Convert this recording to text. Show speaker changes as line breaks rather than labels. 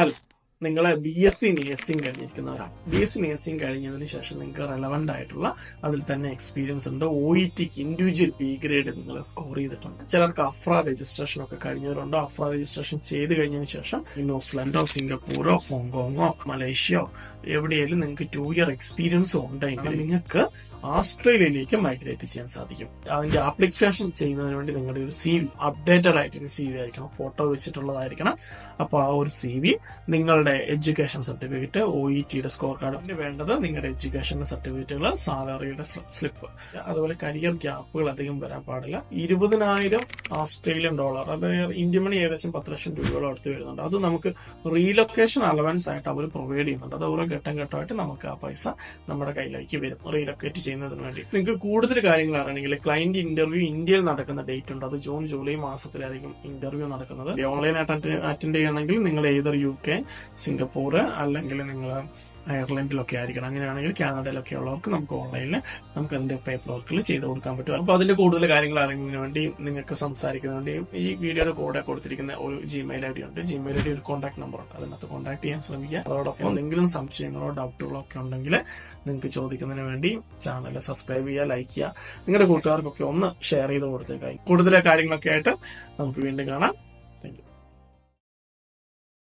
sal. നിങ്ങൾ B S C nursing കഴിഞ്ഞിരിക്കുന്നവരാണ്. B S C nursing കഴിഞ്ഞതിന് ശേഷം നിങ്ങൾക്ക് റെലവെന്റ് ആയിട്ടുള്ള അതിൽ തന്നെ എക്സ്പീരിയൻസ് ഉണ്ട്. ഒ ഇ ടിക്ക് ഇൻഡിവിജ്വൽ ബി ഗ്രേഡ് നിങ്ങൾ സ്കോർ ചെയ്തിട്ടുണ്ട്. ചിലർക്ക് അഫ്ര രജിസ്ട്രേഷൻ ഒക്കെ കഴിഞ്ഞവരുണ്ട്. അഫ്ര രജിസ്ട്രേഷൻ ചെയ്ത് കഴിഞ്ഞതിന് ശേഷം ന്യൂസിലൻഡോ സിംഗപ്പൂരോ ഹോങ്കോങ്ങോ മലേഷ്യയോ എവിടെയെങ്കിലും നിങ്ങൾക്ക് ടു ഇയർ എക്സ്പീരിയൻസ് ഉണ്ടെങ്കിൽ നിങ്ങൾക്ക് ഓസ്ട്രേലിയയിലേക്ക് മൈഗ്രേറ്റ് ചെയ്യാൻ സാധിക്കും. അതിന്റെ ആപ്ലിക്കേഷൻ ചെയ്യുന്നതിന് വേണ്ടി നിങ്ങളുടെ ഒരു സി വി അപ്ഡേറ്റഡ് ആയിട്ട് സി വി ആയിരിക്കണം. ഫോട്ടോ വെച്ചിട്ടുള്ളതായിരിക്കണം. അപ്പൊ ആ ഒരു സി വി നിങ്ങളുടെ എഡ്യൂക്കേഷൻ സർട്ടിഫിക്കറ്റ് ഒ ഇ ടിയുടെ സ്കോർ കാർഡ് പിന്നെ വേണ്ടത് നിങ്ങളുടെ എഡ്യൂക്കേഷൻ സർട്ടിഫിക്കറ്റുകൾ സാലറിയുടെ സ്ലിപ്പ് അതുപോലെ കരിയർ ഗ്യാപ്പുകൾ അധികം വരാൻ പാടില്ല. ഇരുപതിനായിരം ഓസ്ട്രേലിയൻ ഡോളർ അതായത് ഇന്ത്യ മണി ഏകദേശം പത്ത് ലക്ഷം രൂപയോളം അടുത്ത് വരുന്നുണ്ട്. അത് നമുക്ക് റീലൊക്കേഷൻ അലവൻസ് ആയിട്ട് അവർ പ്രൊവൈഡ് ചെയ്യുന്നുണ്ട്. അത് ഓരോ ഘട്ടം ഘട്ടമായിട്ട് നമുക്ക് ആ പൈസ നമ്മുടെ കയ്യിലേക്ക് വരും. റീലൊക്കേറ്റ് ചെയ്യുന്നതിന് വേണ്ടി. നിങ്ങൾക്ക് കൂടുതൽ കാര്യങ്ങൾ അറിയണമെങ്കിൽ ക്ലയന്റ് ഇന്റർവ്യൂ ഇന്ത്യയിൽ നടക്കുന്ന ഡേറ്റ് ഉണ്ട്. അത് ജൂൺ ജൂലൈ മാസത്തിലായിരിക്കും ഇന്റർവ്യൂ നടക്കുന്നത്. ഓൺലൈൻ ആയിട്ട് അറ്റൻഡ് ചെയ്യണമെങ്കിൽ നിങ്ങൾ ഏതൊരു യു കെ സിംഗപ്പൂർ അല്ലെങ്കിൽ നിങ്ങൾ അയർലൻഡിലൊക്കെ ആയിരിക്കണം. അങ്ങനെയാണെങ്കിൽ കാനഡയിലൊക്കെ ഉള്ളവർക്ക് നമുക്ക് ഓൺലൈനിൽ നമുക്ക് അതിന്റെ പേപ്പർ വർക്കിൽ ചെയ്ത് കൊടുക്കാൻ പറ്റും. അപ്പോൾ അതിന്റെ കൂടുതൽ കാര്യങ്ങൾ അറിയുന്നതിന് വേണ്ടി നിങ്ങൾക്ക് സംസാരിക്കുന്നതിന് വേണ്ടി ഈ വീഡിയോയുടെ കൂടെ കൊടുത്തിരിക്കുന്ന ഒരു ജിമെയിൽ ഐ ഡി ഉണ്ട്. ജിമെയിൽ ഐ ഡി ഒരു കോൺടാക്ട് നമ്പർ ഉണ്ട്. അതിനകത്ത് കോൺടാക്ട് ചെയ്യാൻ ശ്രമിക്കുക. അതോടൊപ്പം എന്തെങ്കിലും സംശയങ്ങളോ ഡൗട്ടുകളോ ഒക്കെ ഉണ്ടെങ്കിൽ നിങ്ങൾക്ക് ചോദിക്കുന്നതിന് വേണ്ടി ചാനൽ സബ്സ്ക്രൈബ് ചെയ്യുക ലൈക്ക് ചെയ്യുക. നിങ്ങളുടെ കൂട്ടുകാർക്കൊക്കെ ഒന്ന് ഷെയർ ചെയ്ത് കൊടുത്തേക്കായി. കൂടുതൽ കാര്യങ്ങളൊക്കെ ആയിട്ട് നമുക്ക് വീണ്ടും കാണാം.